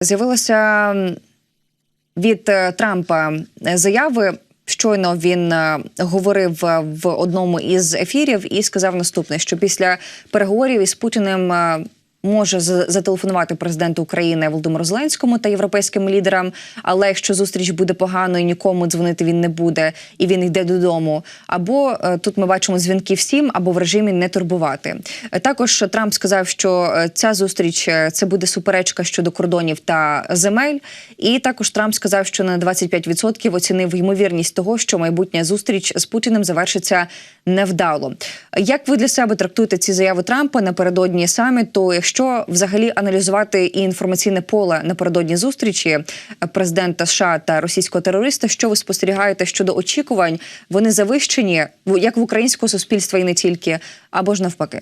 З'явилося від е, Трампа заяви. Щойно він е, говорив е, в одному із ефірів і сказав наступне: що після переговорів із Путіним е, може зателефонувати президенту України Володимиру Зеленському та європейським лідерам. Але якщо зустріч буде поганою, нікому дзвонити він не буде, і він йде додому. Або е, тут ми бачимо дзвінки всім, або в режимі не турбувати. Е, Також Трамп сказав, що е, ця зустріч це буде суперечка щодо кордонів та земель. І також Трамп сказав, що на 25% оцінив ймовірність того, що майбутня зустріч з Путіним завершиться невдало. Як ви для себе трактуєте ці заяви Трампа напередодні саміту? Взагалі аналізувати і інформаційне поле напередодні зустрічі президента США та російського терориста, що ви спостерігаєте щодо очікувань? Вони завищені як в українського суспільства і не тільки, або ж навпаки.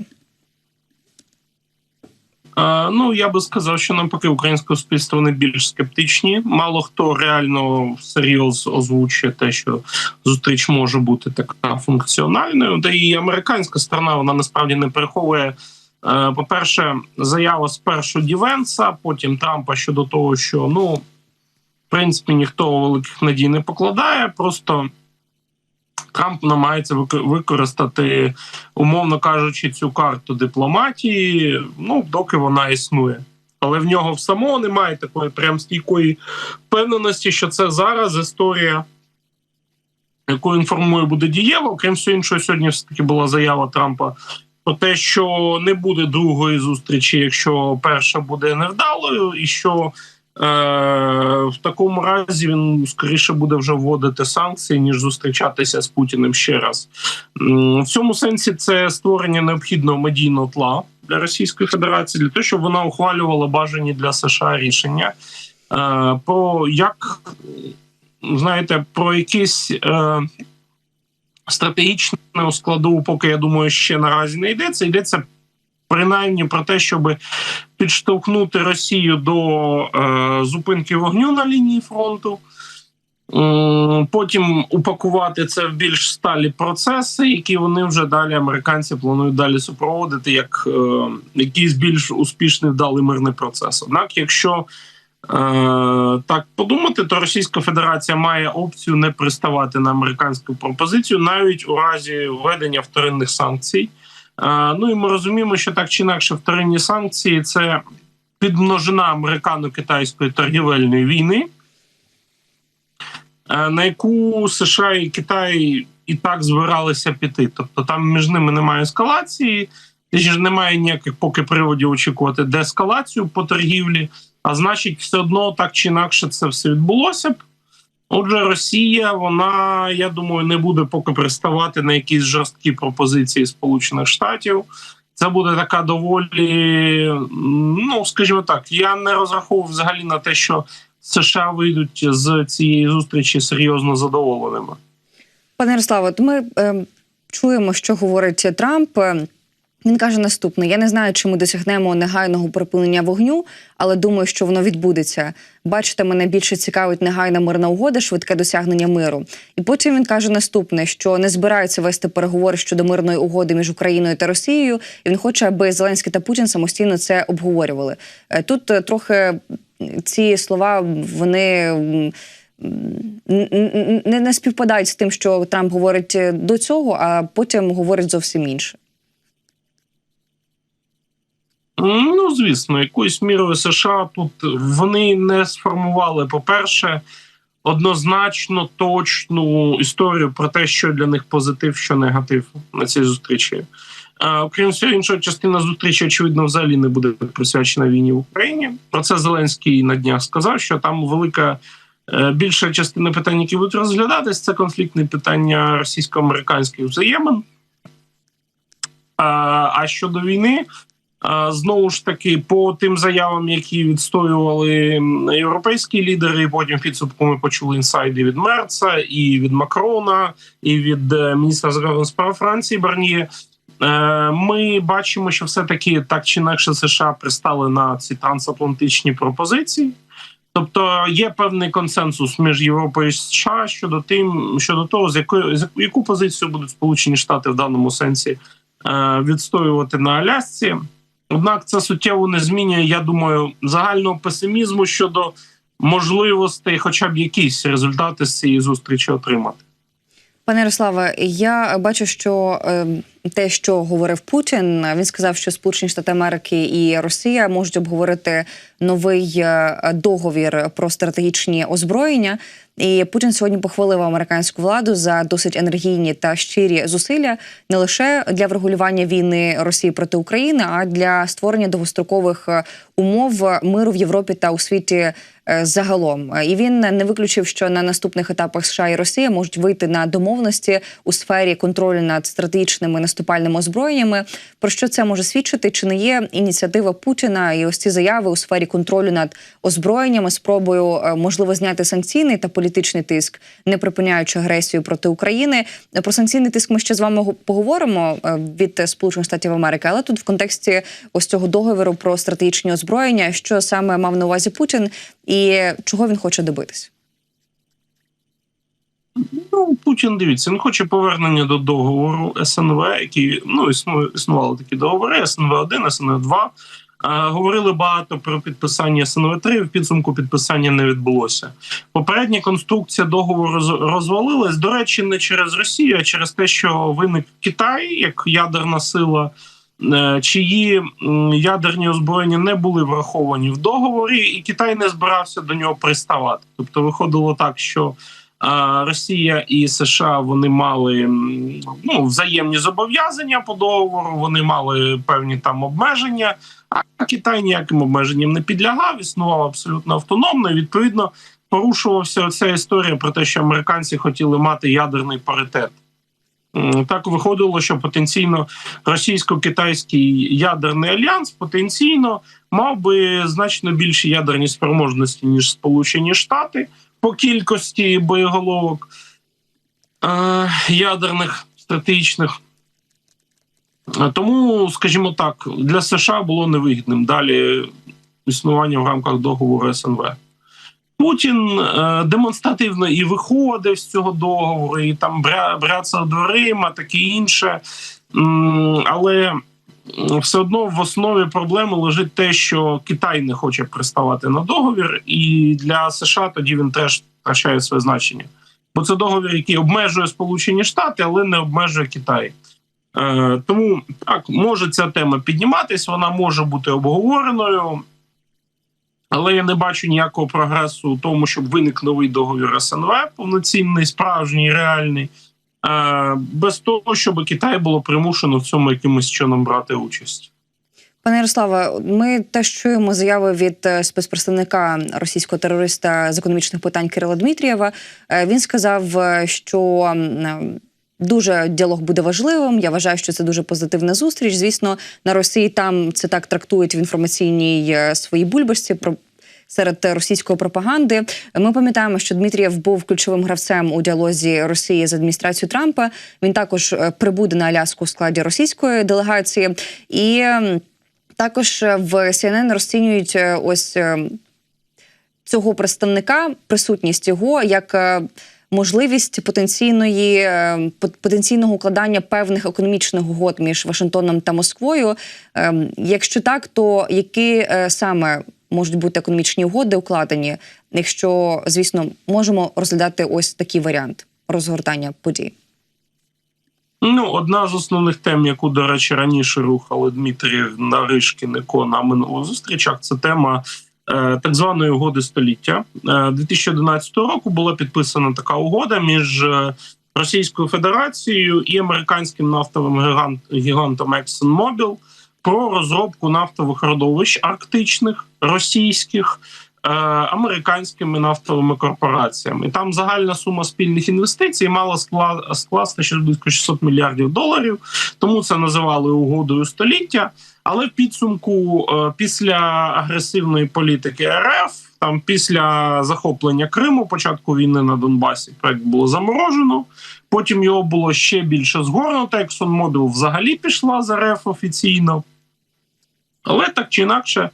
Ну я би сказав, що навпаки українське суспільство вони більш скептичні. Мало хто реально всерйоз озвучує те, що зустріч може бути така функціональною. Та і американська сторона вона насправді не переховує. Е, По-перше, заява спершу Дівенса, потім Трампа щодо того, що ну в принципі ніхто великих надій не покладає. Просто Трамп намагається використати умовно кажучи, цю карту дипломатії, ну доки вона існує. Але в нього в самого немає такої прям стійкої впевненості, що це зараз історія, яку інформує буде дієво. Окрім всього іншого, сьогодні все таки була заява Трампа те, що не буде другої зустрічі, якщо перша буде невдалою, і що е, в такому разі він скоріше буде вже вводити санкції, ніж зустрічатися з Путіним ще раз. В цьому сенсі це створення необхідного медійного тла для Російської Федерації для того, щоб вона ухвалювала бажані для США рішення е, про як знаєте, про якісь е, стратегічну складову, поки я думаю, ще наразі не йдеться. Йдеться принаймні про те, щоб підштовхнути Росію до е, зупинки вогню на лінії фронту. Потім упакувати це в більш сталі процеси, які вони вже далі американці планують далі супроводити як е, якийсь більш успішний вдалий мирний процес. Однак, якщо е, так подумати, то Російська Федерація має опцію не приставати на американську пропозицію навіть у разі введення вторинних санкцій. Е, ну і ми розуміємо, що так чи інакше вторинні санкції це підмножина американо-китайської торгівельної війни. Е, на яку США і Китай і так збиралися піти. Тобто там між ними немає ескалації, ж немає ніяких поки приводів очікувати деескалацію по торгівлі. А значить, все одно так чи інакше це все відбулося б. Отже, Росія, вона, я думаю, не буде поки приставати на якісь жорсткі пропозиції Сполучених Штатів. Це буде така доволі, ну скажімо так, я не розраховував взагалі на те, що США вийдуть з цієї зустрічі серйозно задоволеними. Пане Ярославе, ми е, чуємо, що говорить Трамп. Він каже наступне: я не знаю, чи ми досягнемо негайного припинення вогню, але думаю, що воно відбудеться. Бачите, мене більше цікавить негайна мирна угода, швидке досягнення миру. І потім він каже наступне: що не збираються вести переговори щодо мирної угоди між Україною та Росією. І він хоче, аби Зеленський та Путін самостійно це обговорювали. Е, Тут е, трохи ці слова вони. не, не співпадають з тим, що Трамп говорить е, до цього, а потім говорить зовсім інше. Ну, звісно, якоюсь мірою США тут вони не сформували, по-перше, однозначно точну історію про те, що для них позитив, що негатив на цій зустрічі. А, окрім всього іншого, частина зустрічі, очевидно, взагалі не буде присвячена війні в Україні. Про це Зеленський на днях сказав, що там велика е, більша частина питань, які будуть розглядатись, це конфліктне питання російсько-американських взаємин. А, а щодо війни, Знову ж таки, по тим заявам, які відстоювали європейські лідери, потім підсумку ми почули інсайди від Мерца, і від Макрона, і від е, міністра закордонних справ Франції Барніє. Е, Ми бачимо, що все таки так чи інакше США пристали на ці трансатлантичні пропозиції. Тобто є певний консенсус між Європою і США щодо тим, щодо того, з якою з яку позицію будуть Сполучені Штати в даному сенсі е, відстоювати на Алясці. Однак це суттєво не змінює, я думаю, загального песимізму щодо можливостей, хоча б якісь результати з цієї зустрічі отримати. Пане Ярославе, я бачу, що е, те, що говорив Путін, він сказав, що Сполучені Штати Америки і Росія можуть обговорити новий е, договір про стратегічні озброєння. І Путін сьогодні похвалив американську владу за досить енергійні та щирі зусилля не лише для врегулювання війни Росії проти України, а для створення довгострокових е, умов миру в Європі та у світі загалом. Е, І він не виключив, що на наступних етапах США і Росія можуть вийти на домовленості у сфері контролю над стратегічними наступальними озброєннями. Про що це може свідчити? Чи не є ініціатива Путіна і ось ці заяви у сфері контролю над озброєннями, спробою е, можливо зняти санкційний та політичний тиск, не припиняючи агресію проти України? Про санкційний тиск ми ще з вами поговоримо е, від Сполучених Штатів Америки, але тут в контексті ось цього договору про стратегічні озброєння, що саме мав на увазі Путін і чого він хоче добитись. Ну, Путін дивіться, він хоче повернення до договору СНВ, який ну існує існували такі договори. СНВ 1 СНВ 2 А, говорили багато про підписання СНВ 3 В підсумку підписання не відбулося. Попередня конструкція договору роз- розвалилась. До речі, не через Росію, а через те, що виник Китай як ядерна сила. Е, Чиї ядерні озброєння не були враховані в договорі, і Китай не збирався до нього приставати. Тобто, виходило так, що Росія і США вони мали ну, взаємні зобов'язання по договору. Вони мали певні там обмеження. А Китай ніяким обмеженням не підлягав, існував абсолютно автономно. Відповідно, порушувався ця історія про те, що американці хотіли мати ядерний паритет. Так виходило, що потенційно російсько-китайський ядерний альянс потенційно мав би значно більші ядерні спроможності ніж Сполучені Штати по кількості боєголовок е, ядерних стратегічних. Тому, скажімо так, для США було невигідним далі існування в рамках договору СНВ. Путін е, демонстративно і виходив з цього договору, і там бря, бряцав дверима, таке інше. Але все одно в основі проблеми лежить те, що Китай не хоче приставати на договір, і для США тоді він теж втрачає своє значення. Бо це договір, який обмежує Сполучені Штати, але не обмежує Китай. Е, тому так може ця тема підніматись, вона може бути обговореною. Але я не бачу ніякого прогресу у тому, щоб виник новий договір СНВ, повноцінний, справжній, реальний, е, без того, щоб Китай було примушено в цьому якимось чином брати участь. Пане Ярославе, ми теж чуємо заяви від е, спецпредставника російського терориста з економічних питань Кирила Дмитрієва. Е, Він сказав, що дуже діалог буде важливим. Я вважаю, що це дуже позитивна зустріч. Звісно, на Росії там це так трактують в інформаційній е, своїй бульбашці. Про серед російської пропаганди ми пам'ятаємо, що Дмитрієв був ключовим гравцем у діалозі Росії з адміністрацією Трампа. Він також е, прибуде на Аляску у складі російської делегації і. також е, в CNN розцінюють ось цього представника, присутність його як можливість потенційної е, потенційного укладання певних економічних угод між Вашингтоном та Москвою. Ем, Якщо так, то які е, саме можуть бути економічні угоди укладені, якщо звісно можемо розглядати ось такий варіант розгортання подій? Ну, одна з основних тем, яку, до речі, раніше рухали Дмитрієв Наришкін і Ко на минулих зустрічах, це тема так званої угоди століття. Е, 2011 року була підписана така угода між е, Російською Федерацією і американським нафтовим гігант, гігантом ExxonMobil про розробку нафтових родовищ арктичних російських. Е, Американськими нафтовими корпораціями І там загальна сума спільних інвестицій мала скласти щось близько 600 мільярдів доларів. Тому це називали угодою століття. Але в підсумку, е, після агресивної політики РФ, там після захоплення Криму, початку війни на Донбасі, проект було заморожено. Потім його було ще більше згорнуто. ExxonMobil взагалі пішла з РФ офіційно. Але так чи інакше,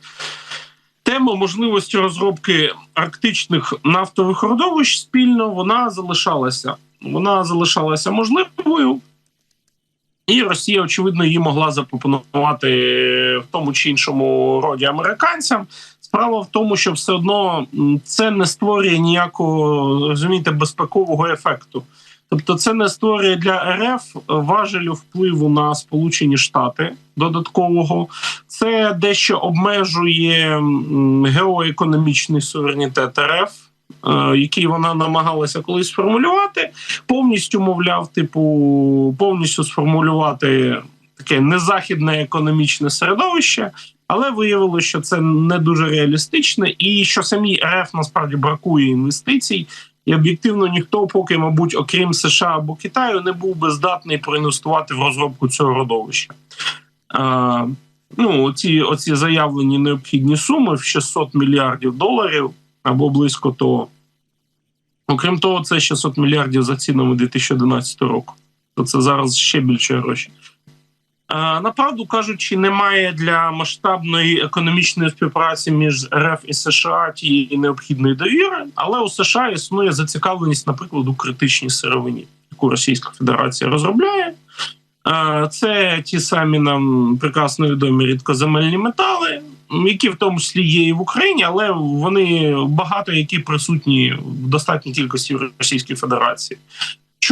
тема можливості розробки арктичних нафтових родовищ спільно вона залишалася. Вона залишалася можливою. І Росія, очевидно, її могла запропонувати в тому чи іншому роді американцям. Справа в тому, що все одно це не створює ніякого розумієте, безпекового ефекту. Тобто, це не створює для РФ важелю впливу на Сполучені Штати додаткового. Це дещо обмежує геоекономічний суверенітет РФ, е, який вона намагалася колись сформулювати, повністю мовляв, типу, повністю сформулювати таке незахідне економічне середовище. Але виявилося, що це не дуже реалістичне, і що самій РФ насправді бракує інвестицій. І об'єктивно ніхто, поки, мабуть, окрім США або Китаю, не був би здатний проінвестувати в розробку цього родовища. А, ну, оці, оці заявлені необхідні суми в 600 мільярдів доларів або близько того. Окрім того, це 600 мільярдів за цінами 2011 року. То це зараз ще більше гроші. А, Направду кажучи, немає для масштабної економічної співпраці між РФ і США тієї необхідної довіри, але у США існує зацікавленість, наприклад, у критичній сировині, яку Російська Федерація розробляє. Це ті самі нам прекрасно відомі рідкоземельні метали, які в тому числі є і в Україні, але вони багато які присутні в достатній кількості в Російській Федерації.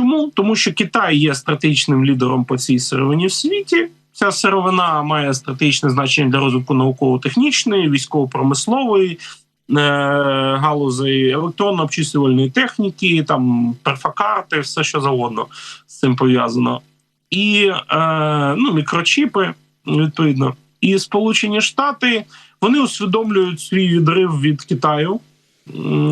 Чому? Тому що Китай є стратегічним лідером по цій сировині в світі. Ця сировина має стратегічне значення для розвитку науково-технічної, військово-промислової е- галузей, електронно-обчислювальної техніки, там перфокарти, все що завгодно з цим пов'язано. І е- ну, мікрочіпи, відповідно. І Сполучені Штати вони усвідомлюють свій відрив від Китаю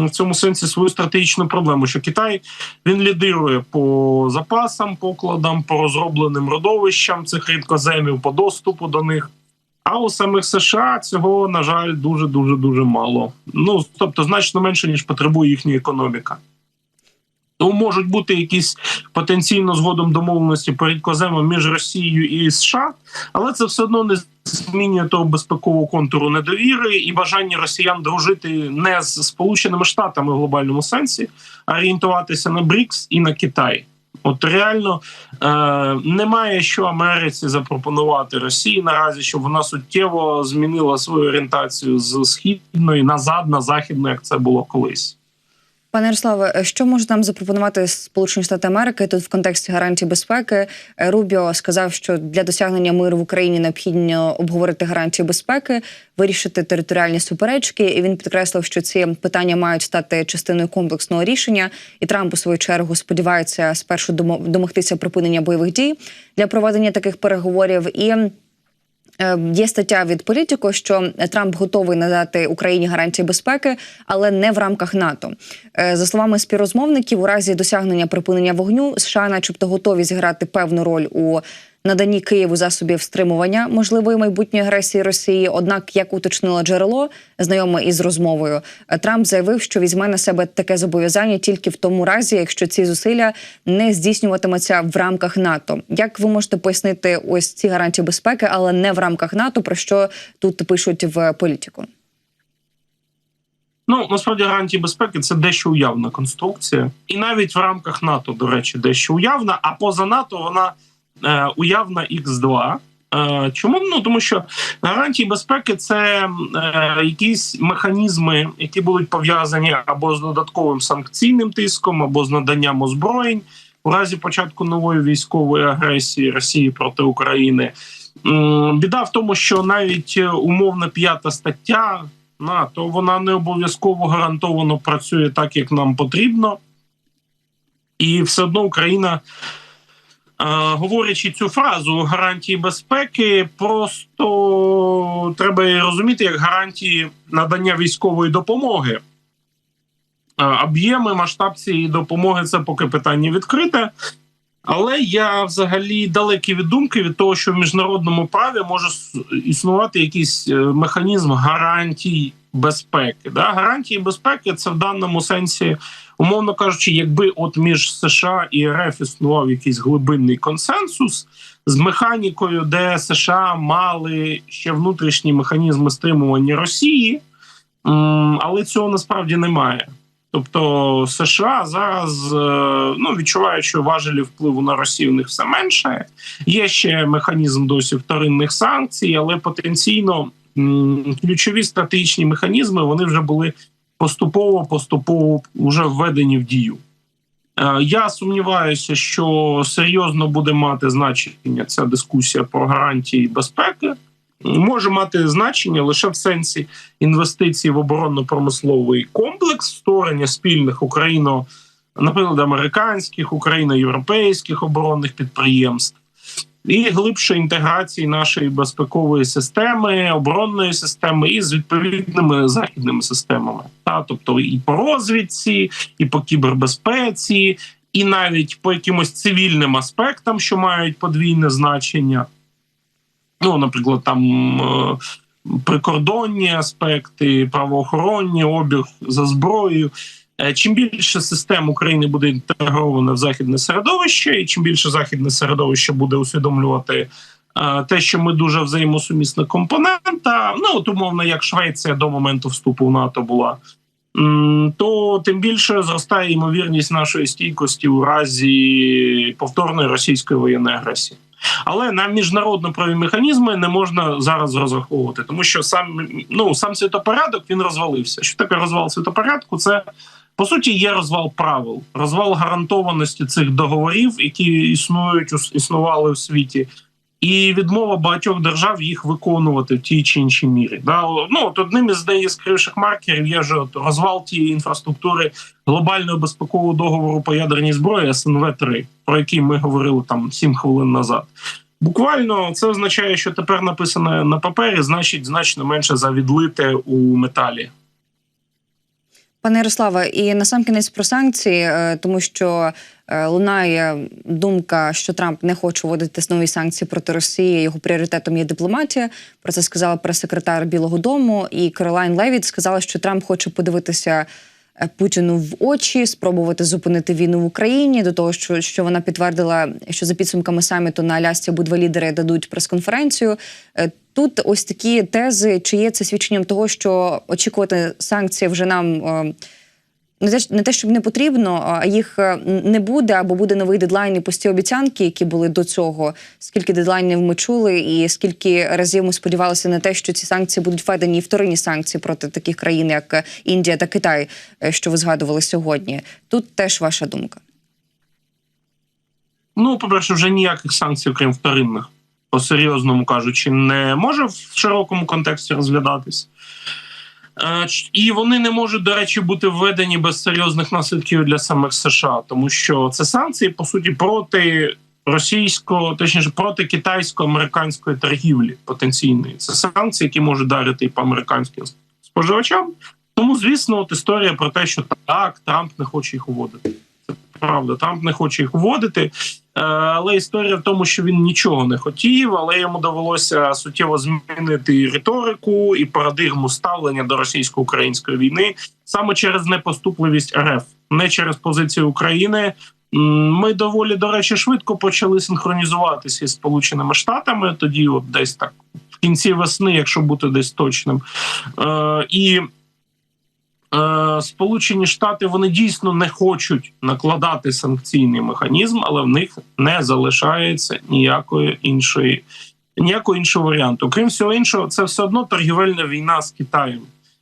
в цьому сенсі свою стратегічну проблему, що Китай він лідирує по запасам, покладам, по розробленим родовищам цих рідкоземів, по доступу до них. А у самих США цього, на жаль, дуже дуже дуже мало. Ну тобто, значно менше ніж потребує їхня економіка. Тому можуть бути якісь потенційно згодом домовленості по рідкоземам між Росією і США, але це все одно не змінює того безпекового контуру недовіри і бажання росіян дружити не з Сполученими Штатами в глобальному сенсі, а орієнтуватися на БРІКС і на Китай. От реально е, немає що Америці запропонувати Росії наразі, щоб вона суттєво змінила свою орієнтацію з східної назад на західну, як це було колись. Пане Ярославе, що може нам запропонувати Сполучені Штати Америки тут в контексті гарантій безпеки? Рубіо сказав, що для досягнення миру в Україні необхідно обговорити гарантії безпеки, вирішити територіальні суперечки. І він підкреслив, що ці питання мають стати частиною комплексного рішення. І Трамп у свою чергу сподівається спершу домогтися припинення бойових дій для проведення таких переговорів і. Є стаття від політико, що Трамп готовий надати Україні гарантії безпеки, але не в рамках НАТО. За словами співрозмовників, у разі досягнення припинення вогню США, начебто, готові зіграти певну роль у наданні Києву засобів стримування можливої майбутньої агресії Росії. Однак, як уточнило джерело, знайоме із розмовою, Трамп заявив, що візьме на себе таке зобов'язання тільки в тому разі, якщо ці зусилля не здійснюватимуться в рамках НАТО. Як ви можете пояснити ось ці гарантії безпеки, але не в рамках НАТО, про що тут пишуть в політику? Ну насправді гарантії безпеки це дещо уявна конструкція, і навіть в рамках НАТО, до речі, дещо уявна. А поза НАТО вона уявна Х2. Е, чому ну тому, що гарантії безпеки це е, якісь механізми, які будуть пов'язані або з додатковим санкційним тиском, або з наданням озброєнь у разі початку нової військової агресії Росії проти України. Біда в тому, що навіть умовна п'ята стаття НАТО вона не обов'язково гарантовано працює так, як нам потрібно, і все одно Україна. Говорячи цю фразу гарантії безпеки, просто треба розуміти як гарантії надання військової допомоги. Об'єми масштаб цієї допомоги це поки питання відкрите. Але я взагалі далекий від думки від того, що в міжнародному праві може існувати якийсь механізм гарантій безпеки. Да? Гарантії безпеки це в даному сенсі, умовно кажучи, якби от між США і РФ існував якийсь глибинний консенсус з механікою, де США мали ще внутрішні механізми стримування Росії, але цього насправді немає. Тобто США зараз е, ну, відчувають, що важелі впливу на Росію в них все менше. Є ще механізм досі вторинних санкцій, але потенційно ключові стратегічні механізми вони вже були поступово поступово вже введені в дію. Е, Я сумніваюся, що серйозно буде мати значення ця дискусія про гарантії безпеки. Може мати значення лише в сенсі інвестицій в оборонно-промисловий комплекс, створення спільних україно, наприклад, американських, україно-європейських оборонних підприємств. І глибшої інтеграції нашої безпекової системи, оборонної системи із відповідними західними системами, та тобто і по розвідці, і по кібербезпеці, і навіть по якимось цивільним аспектам, що мають подвійне значення. Ну, наприклад, там е, прикордонні аспекти, правоохоронні, обіг за зброєю. Е, Чим більше систем України буде інтегроване в західне середовище, і чим більше західне середовище буде усвідомлювати е, те, що ми дуже взаємосумісна компонента, ну от умовно, як Швеція до моменту вступу в НАТО була, то тим більше зростає ймовірність нашої стійкості у разі повторної російської воєнної агресії. Але на міжнародно-праві механізми не можна зараз розраховувати, тому що сам ну сам світопорядок він розвалився. Що таке розвал світопорядку? Це по суті є розвал правил, розвал гарантованості цих договорів, які існують існували в світі, і відмова багатьох держав їх виконувати в тій чи іншій мірі. Да? Ну от одним із найяскравіших маркерів є ж от розвал тієї інфраструктури глобального безпекового договору по ядерній зброї СНВ 3 про який ми говорили там 7 хвилин назад. Буквально це означає, що тепер написане на папері, значить значно менше за відлите у металі. Пане Ярославе, і кінець про санкції, е, тому що е, лунає думка, що Трамп не хоче вводити нові санкції проти Росії. Його пріоритетом є дипломатія. Про це сказала прес-секретар Білого Дому. І Каролайн Левіт сказала, що Трамп хоче подивитися е, Путіну в очі, спробувати зупинити війну в Україні. До того, що, що вона підтвердила, що за підсумками саміту на Алясці обидва лідери дадуть прес-конференцію. Тут ось такі тези, чи є це свідченням того, що очікувати санкції вже нам е, не те, щоб не потрібно, а їх е, не буде, або буде новий дедлайн і пусті обіцянки, які були до цього. Скільки дедлайнів ми чули, і скільки разів ми сподівалися на те, що ці санкції будуть введені і вторинні санкції проти таких країн, як Індія та Китай, е, що ви згадували сьогодні. Тут теж ваша думка. Ну, по-перше, вже ніяких санкцій, окрім вторинних, по серйозному кажучи, не може в широкому контексті розглядатись. Е, І вони не можуть, до речі, бути введені без серйозних наслідків для самих США, тому що це санкції, по суті, проти російського, точніше, проти китайсько-американської торгівлі потенційної. Це санкції, які можуть дарити і по американським споживачам. Тому, звісно, от історія про те, що так, Трамп не хоче їх уводити. Правда, Трамп не хоче їх уводити. Е, Але історія в тому, що він нічого не хотів, але йому довелося суттєво змінити і риторику і парадигму ставлення до російсько-української війни саме через непоступливість РФ, не через позицію України. Ми доволі до речі швидко почали синхронізуватися із Сполученими Штатами. Тоді, от десь так в кінці весни, якщо бути десь точним, Е, Сполучені Штати вони дійсно не хочуть накладати санкційний механізм, але в них не залишається ніякої іншої ніякого іншого варіанту. Крім всього іншого, це все одно торгівельна війна з Китаєм.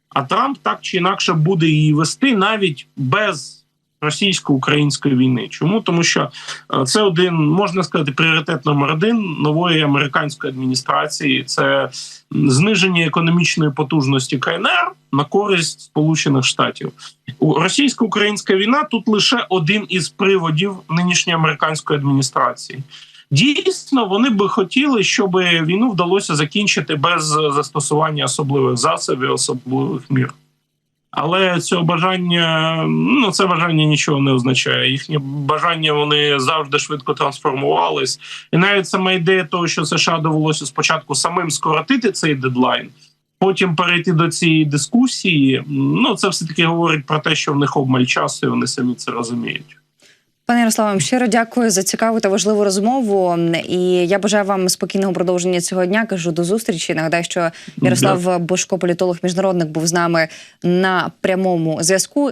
А Трамп так чи інакше буде її вести навіть без російсько-української війни. Чому тому, що е, це один можна сказати пріоритет номер один нової американської адміністрації. Це зниження економічної потужності КНР на користь Сполучених Штатів. Російсько-українська війна тут лише один із приводів нинішньої американської адміністрації. Дійсно, вони би хотіли, щоб війну вдалося закінчити без застосування особливих засобів, особливих мір. Але цього бажання, ну це бажання нічого не означає. Їхні бажання вони завжди швидко трансформувались. І навіть сама ідея того, що США довелося спочатку самим скоротити цей дедлайн, потім перейти до цієї дискусії. Ну це все таки говорить про те, що в них обмаль часу, і вони самі це розуміють. Пане Ярославе, вам щиро дякую за цікаву та важливу розмову. І я бажаю вам спокійного продовження цього дня. Кажу до зустрічі. Нагадаю, що Ярослав Бошко, політолог міжнародник, був з нами на прямому зв'язку.